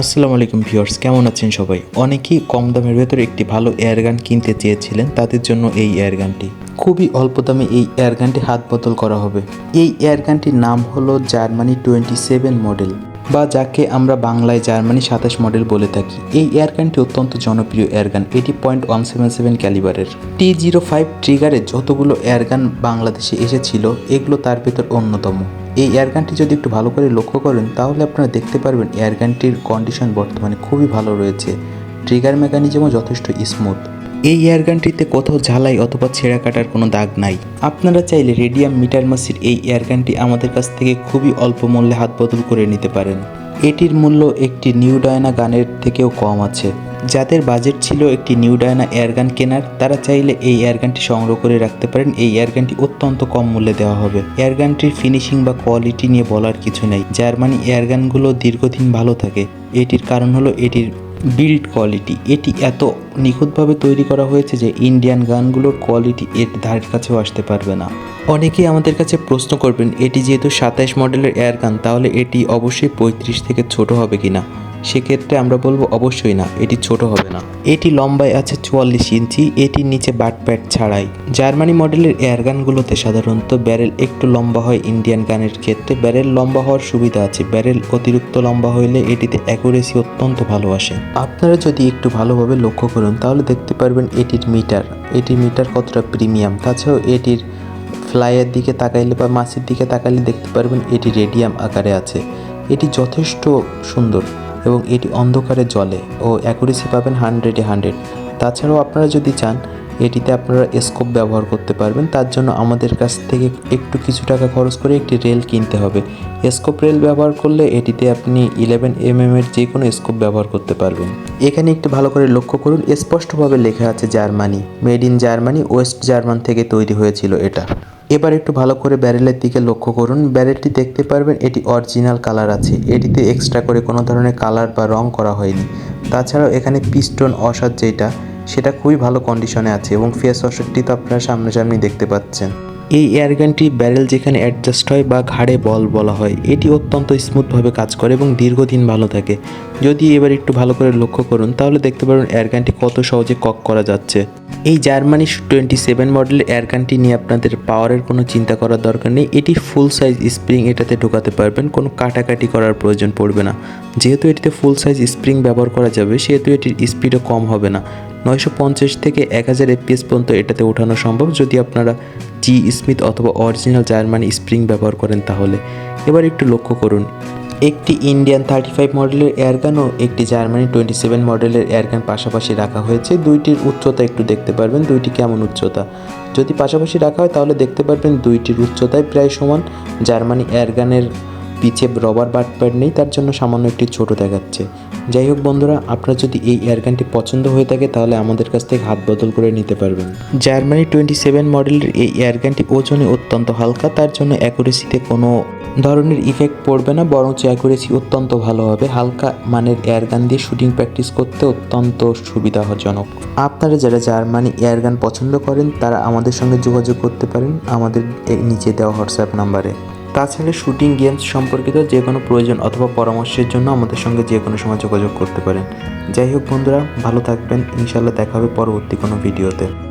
আসসালামু আলাইকুম ভিউয়ার্স, কেমন আছেন সবাই? অনেকেই কম দামের ভেতরে একটি ভালো এয়ার গান কিনতে চেয়েছিলেন, তাদের জন্য এই এয়ার গানটি খুবই অল্প দামে এই এয়ার গানটি হাত বদল করা হবে। এই এয়ার গানটির নাম হলো জার্মানি টোয়েন্টি সেভেন মডেল বা যাকে আমরা বাংলায় জার্মানি সাতাশ মডেল বলে থাকি। এই এয়ারগানটি অত্যন্ত জনপ্রিয় এয়ারগান এটি পয়েন্ট ওয়ান সেভেন সেভেন ক্যালিবারের টি জিরো ফাইভ ট্রিগারে যতগুলো এয়ারগান বাংলাদেশে এসেছিল, এগুলো তার ভেতর অন্যতম। এই এয়ারগানটি যদি একটু ভালো করে লক্ষ্য করেন, তাহলে আপনারা দেখতে পারবেন এয়ারগানটির কন্ডিশন বর্তমানে খুবই ভালো রয়েছে। ট্রিগার মেকানিজমও যথেষ্ট স্মুথ এই এয়ারগানটিতে কোথাও ঝালাই অথবা ছেঁড়া কাটার কোনো দাগ নাই। আপনারা চাইলে রেডিয়াম মিটার মাসির এই এয়ারগানটি আমাদের কাছ থেকে খুবই অল্প মূল্যে হাত বদল করে নিতে পারেন। এটির মূল্য একটি নিউ ডায়না গানের থেকেও কম আছে। যাদের বাজেট ছিল একটি নিউ ডায়না এয়ারগান কেনার, তারা চাইলে এই এয়ারগানটি সংগ্রহ করে রাখতে পারেন। এই এয়ারগানটি অত্যন্ত কম মূল্যে দেওয়া হবে। এয়ারগানটির ফিনিশিং বা কোয়ালিটি নিয়ে বলার কিছু নেই। জার্মানি এয়ারগানগুলো দীর্ঘদিন ভালো থাকে। এটির কারণ হলো এটির বিল্ড কোয়ালিটি এটি এত নিখুঁতভাবে তৈরি করা হয়েছে যে ইন্ডিয়ান গানগুলোর কোয়ালিটি এর ধারের কাছেও আসতে পারবে না। অনেকেই আমাদের কাছে প্রশ্ন করবেন, এটি যেহেতু সাতাইশ মডেলের এয়ার গান তাহলে এটি অবশ্যই পঁয়ত্রিশ থেকে ছোট হবে কিনা? সেক্ষেত্রে আমরা বলব অবশ্যই না, এটি ছোট হবে না। এটি লম্বায় আছে চুয়াল্লিশ ইঞ্চি, এটির নিচে বাট প্যাড ছাড়াই। জার্মানি মডেলের এয়ার গানগুলোতে সাধারণত ব্যারেল একটু লম্বা হয় ইন্ডিয়ান গানের ক্ষেত্রে। ব্যারেল লম্বা হওয়ার সুবিধা আছে, ব্যারেল অতিরিক্ত লম্বা হইলে এটিতে অ্যাকুরেসি অত্যন্ত ভালো আসে। আপনারা যদি একটু ভালোভাবে লক্ষ্য করুন, তাহলে দেখতে পারবেন এটির মিটার। এটির মিটার কতটা প্রিমিয়াম, তাছাড়াও এটির ফ্লাইয়ের দিকে তাকাইলে বা মাছের দিকে তাকাইলে দেখতে পারবেন এটি রেডিয়াম আকারে আছে। এটি যথেষ্ট সুন্দর। এবং এটি অন্ধকারে জ্বলে ও অ্যাকুরেসি পাবেন হান্ড্রেডে হান্ড্রেড তাছাড়াও আপনারা যদি চান, এটিতে আপনারা স্কোপ ব্যবহার করতে পারবেন। তার জন্য আমাদের কাছ থেকে একটু কিছু টাকা খরচ করে একটি রেল কিনতে হবে। স্কোপ রেল ব্যবহার করলে এটিতে আপনি ইলেভেন এম এর যে কোনো স্কোপ ব্যবহার করতে পারবেন। এখানে একটু ভালো করে লক্ষ্য করুন, স্পষ্টভাবে লেখা আছে Germany made in Germany west German থেকে তৈরি হয়েছিল এটা। এবার একটু ভালো করে ব্যারেলের দিকে লক্ষ্য করুন। ব্যারেলটি দেখতে পারবেন, এটি অরিজিনাল কালার আছে। এটিতে এক্সট্রা করে কোনো ধরনের কালার বা রং করা হয়নি। তাছাড়াও এখানে পিস্টন অসাদ যেটা, সেটা খুবই ভালো কন্ডিশনে আছে এবং ফেস অসাদটি তো আপনারা সামনাসামনি দেখতে পাচ্ছেন। এই এয়ারগানটি ব্যারেল যেখানে অ্যাডজাস্ট হয় বা ঘাড়ে বল বলা হয়, এটি অত্যন্ত স্মুথভাবে কাজ করে এবং দীর্ঘদিন ভালো থাকে। যদি এবার একটু ভালো করে লক্ষ্য করুন, তাহলে দেখতে পারবেন এয়ারগানটি কত সহজে কক করা যাচ্ছে। এই জার্মানি টোয়েন্টি সেভেন মডেলের এয়ারগানটি নিয়ে আপনাদের পাওয়ারের কোনো চিন্তা করার দরকার নেই। এটি ফুল সাইজ স্প্রিং এটাতে ঢোকাতে পারবেন, কোনো কাটাকাটি করার প্রয়োজন পড়বে না। যেহেতু এটিতে ফুল সাইজ স্প্রিং ব্যবহার করা যাবে, সেহেতু এটির স্পিডও কম হবে না। নয়শো পঞ্চাশ থেকে এক হাজার এপিএস পর্যন্ত এটাতে ওঠানো সম্ভব। যদি আপনারা জি স্মিথ অথবা অরিজিনাল জার্মানি স্প্রিং ব্যবহার করেন তাহলে। এবার একটু লক্ষ্য করুন। একটি ইন্ডিয়ান থার্টি ফাইভ মডেলের এয়ারগান ও একটি জার্মানি টোয়েন্টি সেভেন মডেলের এয়ারগান পাশাপাশি রাখা হয়েছে। দুইটির উচ্চতা একটু দেখতে পারবেন, দুইটি কেমন উচ্চতা? যদি পাশাপাশি রাখা হয় তাহলে দেখতে পারবেন দুইটির উচ্চতায় প্রায় সমান। জার্মানি এয়ারগানের পিছে রবার বাটপ্যাড নেই, তার জন্য সামান্য একটি ছোট দেখাচ্ছে। যাই হোক বন্ধুরা, আপনারা যদি এই এয়ারগানটি পছন্দ হয়ে থাকে, তাহলে আমাদের কাছ থেকে হাত বদল করে নিতে পারবেন। জার্মানি টোয়েন্টি সেভেন মডেলের এই এয়ারগানটি ওজনে অত্যন্ত হালকা, তার জন্য অ্যাকুরেসিতে কোনো ধরনের ইফেক্ট পড়বে না, বরঞ্চ অ্যাকুরেসি অত্যন্ত ভালো হবে। হালকা মানের এয়ারগান দিয়ে শুটিং প্র্যাকটিস করতে অত্যন্ত সুবিধাজনক। আপনারা যারা জার্মানি এয়ারগান পছন্দ করেন, তারা আমাদের সঙ্গে যোগাযোগ করতে পারেন। আমাদের নিচে দেওয়া হোয়াটসঅ্যাপ নাম্বারে। তাছাড়া শুটিং গেমস সম্পর্কিত যে কোনো প্রয়োজন অথবা পরামর্শের জন্য আমাদের সঙ্গে যে কোনো সময় যোগাযোগ করতে পারেন। যাই হোক বন্ধুরা, ভালো থাকবেন। ইনশাল্লাহ দেখা হবে পরবর্তী কোনো ভিডিওতে।